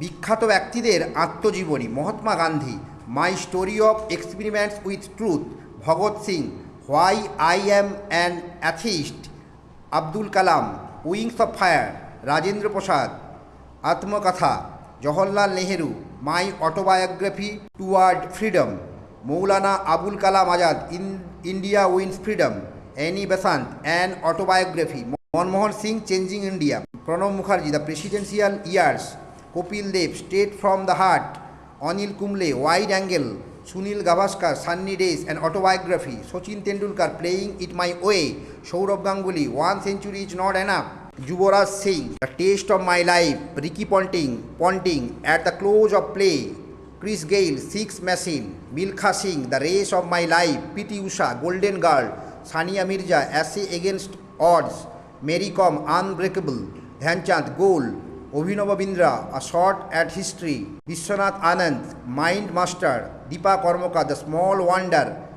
বিখ্যাত ব্যক্তিদের আত্মজীবনী Mahatma Gandhi my story of experiments with truth Bhagat Singh why I am an atheist Abdul Kalam wings of fire Rajendra Prasad Atmakatha Jawaharlal Nehru my autobiography toward freedom Maulana Abul Kalam Azad in India wins freedom Annie Besant an autobiography Manmohan Singh changing India Pranab Mukherjee the presidential years Kopil Dev, Straight from the Heart, Anil Kumble, Wide Angle, Sunil Gavaskar, Sunny Days, an autobiography, Sachin Tendulkar, Playing It My Way, Sourav Ganguly, One Century Is Not Enough, Yuvraj Singh, The Taste of My Life, Ricky Ponting, At the Close of Play, Chris Gayle, Six Machine, Milkha Singh, The Race of My Life, P.T. Usha, Golden Girl, Sania Mirza, Essay Against Odds, Mary Kom, Unbreakable, Dhyan Chand, Goal, Abhinav Bindra a short at history বিশ্বনাথ Anand mind master Dipa Karmakar the small wonder